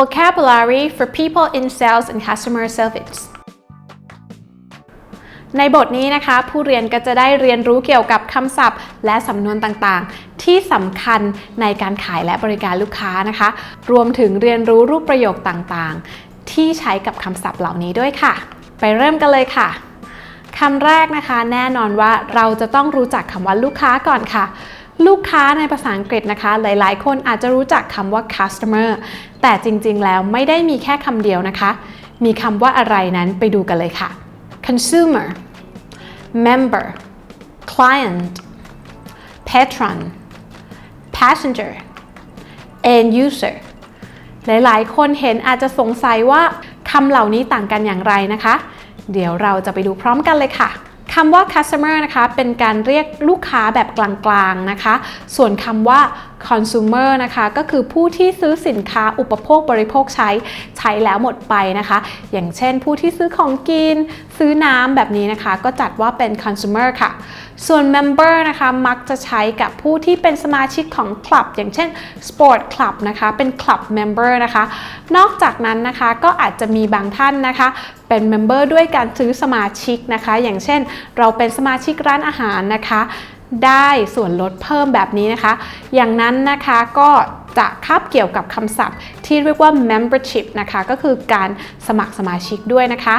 Vocabulary for people in sales and customer service ในบทนี้นะคะ ผู้เรียนก็จะได้เรียนรู้เกี่ยวกับคำศัพท์ และสำนวนต่างๆ ที่สำคัญในการขายและบริการลูกค้านะคะ รวมถึงเรียนรู้รูปประโยคต่างๆ ที่ใช้กับคำศัพท์เหล่านี้ด้วยค่ะ ไปเริ่มกันเลยค่ะคำแรกนะคะ แน่นอนว่าเราจะต้องรู้จักคำว่าลูกค้าก่อนค่ะ ลูกค้าในภาษาอังกฤษนะคะ หลายๆ คนอาจจะรู้จักคำว่า customer แต่จริงๆ แล้วไม่ได้มีแค่คำเดียวนะคะ มีคำว่าอะไรนั้นไปดูกันเลยค่ะ consumer member client patron passenger end user หลายๆ คนเห็นอาจจะสงสัยว่าคำเหล่านี้ต่างกันอย่างไรนะคะ เดี๋ยวเราจะไปดูพร้อมกันเลยค่ะ คำว่า customer นะคะ เป็นการเรียกลูกค้าแบบกลางๆนะคะ ส่วนคำว่า consumer นะคะก็คือผู้ที่ซื้อสินค้าอุปโภคบริโภคใช้ใช้แล้วหมดไปนะคะ อย่างเช่นผู้ที่ซื้อของกิน ซื้อน้ำแบบนี้นะคะ ก็จัดว่าเป็น consumer ค่ะ ส่วน member นะคะมักจะใช้กับผู้ที่เป็นสมาชิกของคลับอย่างเช่น sport club นะคะเป็น club member นะคะ นอกจากนั้นนะคะก็อาจจะมีบางท่านนะคะเป็น member ด้วยการซื้อสมาชิกนะคะ อย่างเช่นเราเป็นสมาชิกร้านอาหารนะคะ ได้ส่วนลดเพิ่มแบบนี้นะคะ อย่างนั้นนะคะก็จะคาบเกี่ยวกับคำศัพท์ที่เรียกว่า membership นะคะ ก็คือการสมัครสมาชิกด้วยนะคะ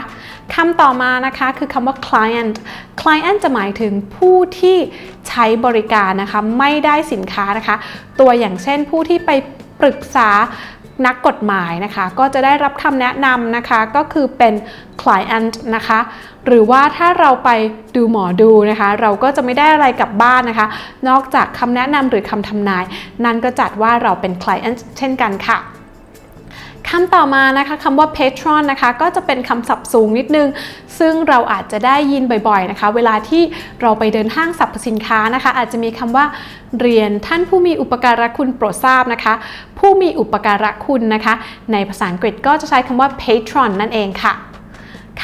คำต่อมานะคะคือคำว่า client client จะหมายถึงผู้ที่ใช้บริการนะคะ ไม่ได้สินค้านะคะ ตัวอย่างเช่นผู้ที่ไปปรึกษานักกฎหมายนะคะ ก็จะได้รับคำแนะนำนะคะ ก็คือเป็น client นะคะ หรือว่าถ้าเราไปดูหมอดูนะคะ เราก็จะไม่ได้อะไรกลับบ้านนะคะ นอกจากคำแนะนำหรือคำทำนาย นั่นก็จัดว่าเราเป็น client เช่นกันค่ะคำต่อมานะคะคำว่า patron นะคะ ก็จะเป็นคำศัพท์สูงนิดนึง ซึ่งเราอาจจะได้ยินบ่อยๆนะคะ เวลาที่เราไปเดินห้างสรรพสินค้านะคะ อาจจะมีคำว่าเรียนท่านผู้มีอุปการะคุณโปรดทราบนะคะ ผู้มีอุปการะคุณนะคะ ในภาษาอังกฤษก็จะใช้คำว่า patron นั่นเองค่ะ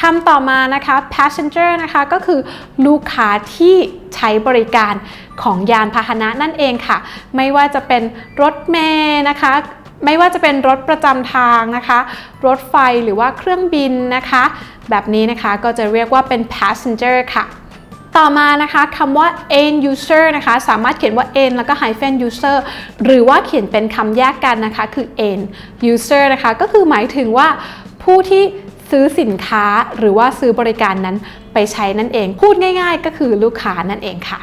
คำต่อมานะคะ passenger นะคะก็คือลูกค้าที่ใช้บริการของยานพาหนะนั่นเองค่ะ ไม่ว่าจะเป็นรถเมล์นะคะไม่ว่าจะเป็นรถประจำทางนะคะ รถไฟหรือว่าเครื่องบินนะคะ แบบนี้นะคะก็จะเรียกว่าเป็น passenger ค่ะ ต่อมานะคะคำว่า end user นะคะ สามารถเขียนว่า end แล้วก็ hyphen user หรือว่าเขียนเป็นคำแยกกันนะคะ คือ end user นะคะ ก็คือหมายถึงว่าผู้ที่ ซื้อสินค้าหรือว่าซื้อบริการนั้นไปใช้นั่นเอง พูดง่าย ๆ ก็คือลูกค้านั่นเองค่ะ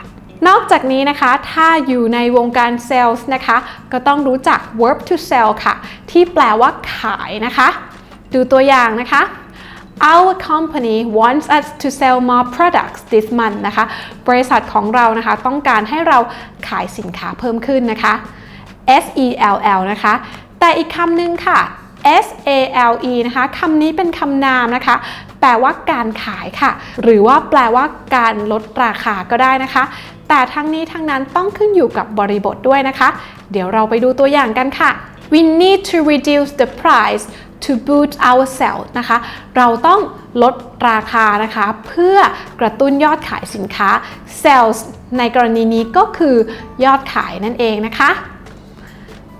นอกจากนี้นะคะ ถ้าอยู่ในวงการ sales นะคะ ก็ต้องรู้จัก verb to sell ค่ะ ที่แปลว่าขายนะคะ ดูตัวอย่างนะคะ Our company wants us to sell more products this month นะคะ บริษัทของเรานะคะ ต้องการให้เราขายสินค้าเพิ่มขึ้นนะคะ S E L L นะคะ แต่อีกคำหนึ่งค่ะ S A L E นะคะคำนี้เป็นคำนามนะคะ แปลว่าการขายค่ะ หรือว่าแปลว่าการลดราคาก็ได้นะคะ แต่ทั้งนี้ทั้งนั้นต้องขึ้นอยู่กับบริบทด้วยนะคะ เดี๋ยวเราไปดูตัวอย่างกันค่ะ We need to reduce the price to boost our sales นะคะ เราต้องลดราคานะคะ เพื่อกระตุ้นยอดขายสินค้า sales ในกรณีนี้ก็คือยอดขายนั่นเองนะคะ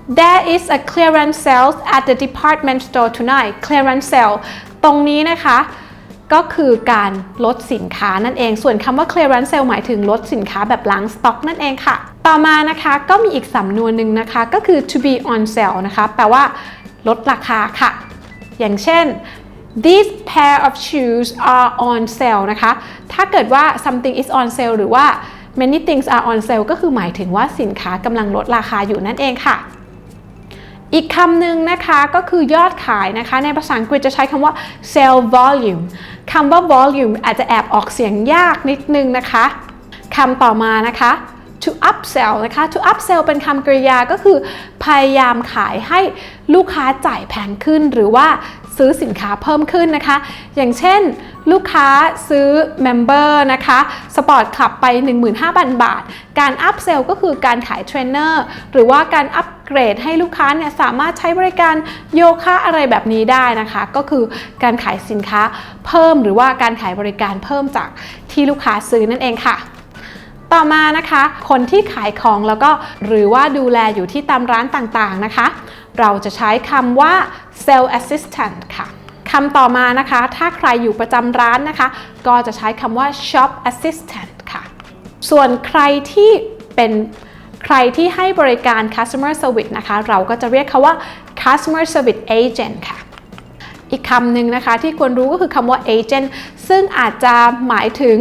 There is a clearance sale at the department store tonight clearance sale ตรงนี้นะคะก็คือการลดสินค้านั่นเอง ส่วนคำว่า clearance sale หมายถึงลดสินค้าแบบล้างสต็อกนั่นเองค่ะ ต่อมานะคะก็มีอีกสำนวนหนึ่งนะคะก็คือ to be on sale นะคะแปลว่าลดราคาค่ะ อย่างเช่น these pair of shoes are on sale นะคะ ถ้าเกิดว่า something is on sale หรือว่า many things are on sale ก็คือหมายถึงว่าสินค้ากำลังลดราคาอยู่นั่นเองค่ะ อีกคำหนึ่งนะคะก็คือยอดขายนะคะ ในภาษาอังกฤษจะใช้คำว่า sale volume คำว่า volume อาจจะแอบออกเสียงยากนิดนึงนะคะคำต่อมานะคะ to upsell นะคะ to upsell เป็นคำกริยาก็คือ พยายามขายให้ลูกค้าจ่ายแพงขึ้น หรือว่าซื้อสินค้าเพิ่มขึ้นนะคะ อย่างเช่น ลูกค้าซื้อ Member นะคะ Sport Club ไป 15,000 บาท การ upsell ก็คือการขายเทรนเนอร์หรือว่าการอัป เกรดให้ลูกค้าเนี่ยสามารถใช้บริการโยคะอะไรแบบนี้ได้นะคะ ก็คือการขายสินค้าเพิ่มหรือว่าการขายบริการเพิ่มจากที่ลูกค้าซื้อนั่นเองค่ะต่อมานะคะ คนที่ขายของแล้วก็หรือว่าดูแลอยู่ที่ตามร้านต่างๆนะคะ เราจะใช้คำว่า sales assistant ค่ะคำต่อมานะคะ ถ้าใครอยู่ประจำร้านนะคะ ก็จะใช้คำว่า shop assistant ค่ะ ส่วนใครที่เป็น ใครที่ให้บริการ customer service นะคะ เราก็จะเรียกเขาว่า customer service agent ค่ะอีกคำหนึ่งนะคะที่ควรรู้ก็คือคำว่า agent ซึ่งอาจจะหมายถึง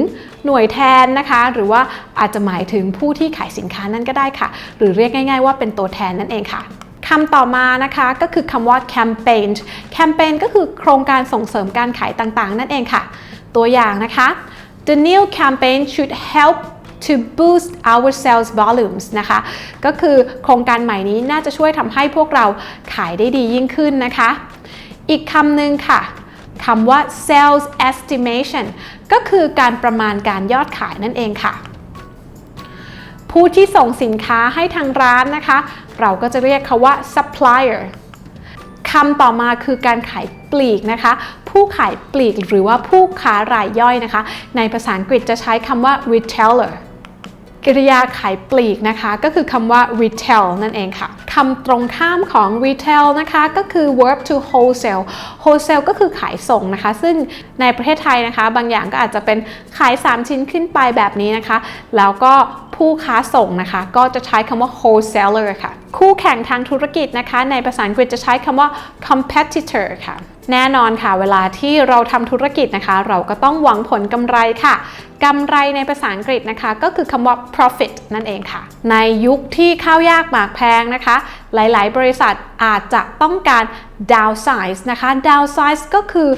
หน่วยแทนนะคะ หรือว่าอาจจะหมายถึงผู้ที่ขายสินค้านั่นก็ได้ค่ะ หรือเรียกง่าย ๆ ว่าเป็นตัวแทนนั่นเองค่ะคำต่อมานะคะก็คือคำว่า campaign campaign ก็คือโครงการส่งเสริมการขายต่างๆ นั่นเองค่ะ ตัวอย่างนะคะ the new campaign should help to boost our sales volumes นะคะ ก็คือโครงการใหม่นี้น่าจะช่วยทำให้พวกเราขายได้ดียิ่งขึ้นนะคะ อีกคำหนึ่งค่ะคำว่า sales estimation ก็คือการประมาณการยอดขายนั่นเองค่ะ ผู้ที่ส่งสินค้าให้ทางร้านนะคะ เราก็จะเรียกเขาว่า supplier คำต่อมาคือการขาย ลีกนะคะ ผู้ขายปลีกหรือว่าผู้ค้ารายย่อยนะคะ ในภาษาอังกฤษจะใช้คำว่า retailer กริยาขายปลีกนะคะ ก็คือคำว่า retail นั่นเองค่ะคำตรงข้ามของ retail นะคะ ก็คือ verb to wholesale wholesale ก็คือขายส่งนะคะ ซึ่งในประเทศไทยนะคะ บางอย่างก็อาจจะเป็นขาย 3 ชิ้นขึ้นไปแบบนี้นะคะ แล้วก็ผู้ค้าส่งนะคะ ก็จะใช้คำว่า wholesaler ค่ะ คู่แข่งทางธุรกิจนะคะ ในภาษาอังกฤษจะใช้คำว่า competitor ค่ะ แน่นอนค่ะเวลาที่เราทำธุรกิจนะคะ เราก็ต้องหวังผลกำไรค่ะกำไรในภาษาอังกฤษนะคะ ก็คือคำว่า profit นั่นเองค่ะ ในยุคที่ข้าวยากหมากแพงนะคะ หลายๆ บริษัทอาจจะต้องการ downsize นะคะ downsize ก็คือ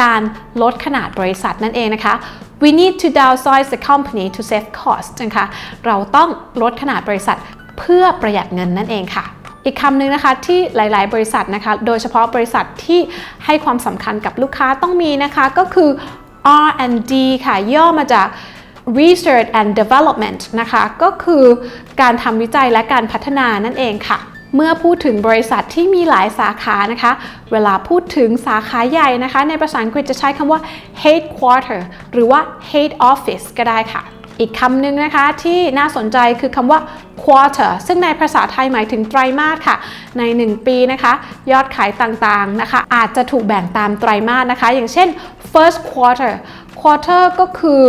การลดขนาดบริษัทนั่นเองนะคะ we need to downsize the company to save cost นะคะ เราต้องลดขนาดบริษัทเพื่อประหยัดเงินนั่นเองค่ะ อีกคำหนึ่งนะคะที่หลาย ๆ บริษัทนะคะ โดยเฉพาะบริษัทที่ให้ความสำคัญกับลูกค้าต้องมีนะคะก็คือ R&D ค่ะ ย่อมาจาก Research and Development นะคะ ก็คือการทำวิจัยและการพัฒนานั่นเองค่ะ เมื่อพูดถึงบริษัทที่มีหลายสาขานะคะ เวลาพูดถึงสาขาใหญ่นะคะ ในภาษาอังกฤษจะใช้คำว่า headquarter หรือว่า head office ก็ได้ค่ะ อีกคำหนึ่งนะคะที่น่าสนใจคือคำว่า quarter ซึ่งในภาษาไทยหมายถึงไตรมาสค่ะ ใน 1 ปีนะคะ ยอดขายต่างๆนะคะ อาจจะถูกแบ่งตามไตรมาสนะคะ อย่างเช่น first quarter quarter ก็คือ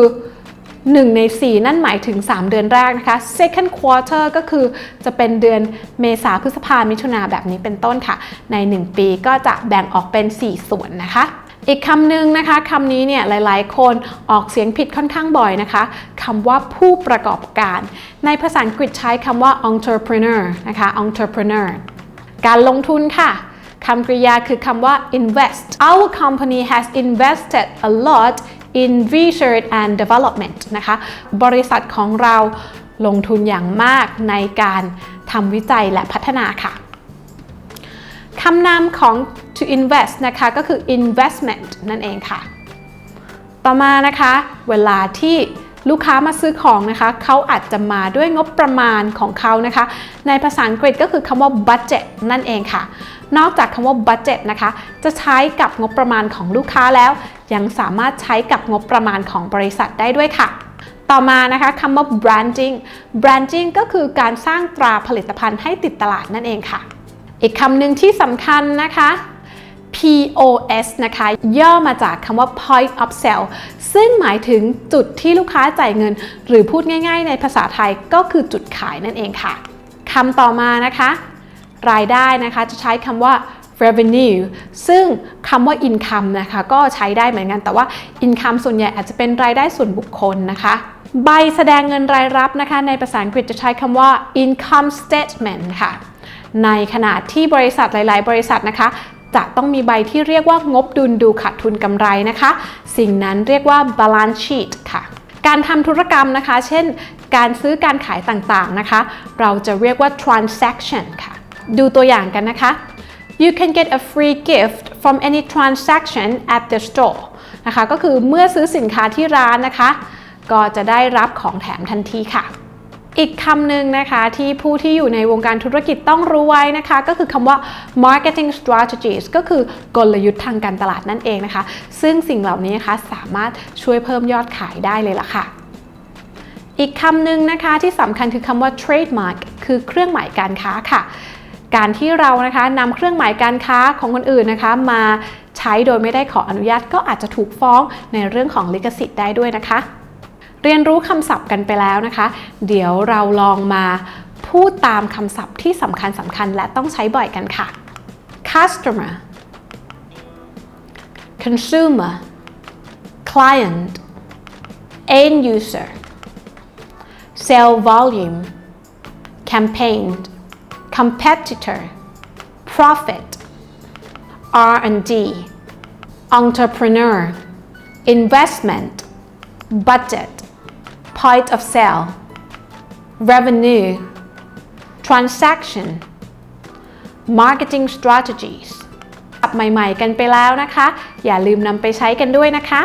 1 ใน 4 นั่นหมายถึง 3 เดือนแรกนะคะ second quarter ก็คือจะเป็นเดือนเมษาพฤษภามิถุนาแบบนี้เป็นต้นค่ะ ใน 1 ปีก็จะแบ่งออกเป็น 4 ส่วนนะคะ อีกคำหนึ่งนะคะคำนี้เนี่ยหลาย ๆ คนออกเสียงผิดค่อนข้างบ่อยนะคะคำว่าผู้ประกอบการ ในภาษาอังกฤษใช้คำว่า entrepreneur นะคะ entrepreneur การลงทุนค่ะคำกริยาคือคำว่า invest our company has invested a lot in research and development นะคะ บริษัทของเราลงทุนอย่างมากในการทำวิจัยและพัฒนาค่ะ คำนามของ to invest นะคะก็คือ investment นั่นเองค่ะ ต่อมานะคะ เวลาที่ลูกค้ามาซื้อของนะคะ เขาอาจจะมาด้วยงบประมาณของเขานะคะ ในภาษาอังกฤษก็คือคำว่า budget นั่นเองค่ะ นอกจากคำว่า budget นะคะ จะใช้กับงบประมาณของลูกค้าแล้ว ยังสามารถใช้กับงบประมาณของบริษัทได้ด้วยค่ะ ต่อมานะคะคำว่า branding branding ก็คือการสร้างตราผลิตภัณฑ์ให้ติดตลาดนั่นเองค่ะ อีกคำหนึ่งที่สำคัญนะคะ POS นะคะ ย่อมาจากคำว่า point of sale ซึ่งหมายถึงจุดที่ลูกค้าจ่ายเงิน หรือพูดง่าย ๆ ในภาษาไทยก็คือจุดขายนั่นเองค่ะคำต่อมานะคะ รายได้นะคะจะใช้คำว่า revenue ซึ่งคำว่า income นะคะก็ใช้ได้เหมือนกัน แต่ว่า income ส่วนใหญ่อาจจะเป็นรายได้ส่วนบุคคลนะคะ ใบแสดงเงินรายรับนะคะ ในภาษาอังกฤษจะใช้คำว่า income statement ค่ะ ในขณะที่บริษัทหลาย ๆ บริษัทนะคะ จะต้องมีใบที่เรียกว่างบดุลดูขาดทุนกำไรนะคะ สิ่งนั้นเรียกว่า balance sheet ค่ะ การทำธุรกรรมนะคะ เช่น การซื้อการขายต่างๆนะคะ เราจะเรียกว่า transaction ค่ะ ดูตัวอย่างกันนะคะ you can get a free gift from any transaction at the store นะคะ ก็คือเมื่อซื้อสินค้าที่ร้านนะคะ ก็จะได้รับของแถมทันทีค่ะ อีกคำหนึ่งนะคะที่ผู้ที่อยู่ในวงการธุรกิจต้องรู้ไว้นะคะ ก็คือคำว่า marketing strategies ก็คือกลยุทธ์ทางการตลาดนั่นเองนะคะ ซึ่งสิ่งเหล่านี้นะคะสามารถช่วยเพิ่มยอดขายได้เลยล่ะค่ะอีกคำหนึ่งนะคะที่สำคัญคือคำว่า trademark คือเครื่องหมายการค้าค่ะ การที่เรานะคะนำเครื่องหมายการค้าของคนอื่นนะคะ มาใช้โดยไม่ได้ขออนุญาตก็อาจจะถูกฟ้องในเรื่องของลิขสิทธิ์ได้ด้วยนะคะ เรียนรู้คำศัพท์กันไปแล้วนะคะ เดี๋ยวเราลองมาพูดตามคำศัพท์ที่สำคัญสำคัญและต้องใช้บ่อยกันค่ะ customer consumer client end user sale volume campaign competitor profit R&D entrepreneur investment budget point of sale revenue transaction marketing strategies ศัพท์ใหม่ ๆ กันไปแล้วนะคะ อย่าลืมนำไปใช้กันด้วยนะคะ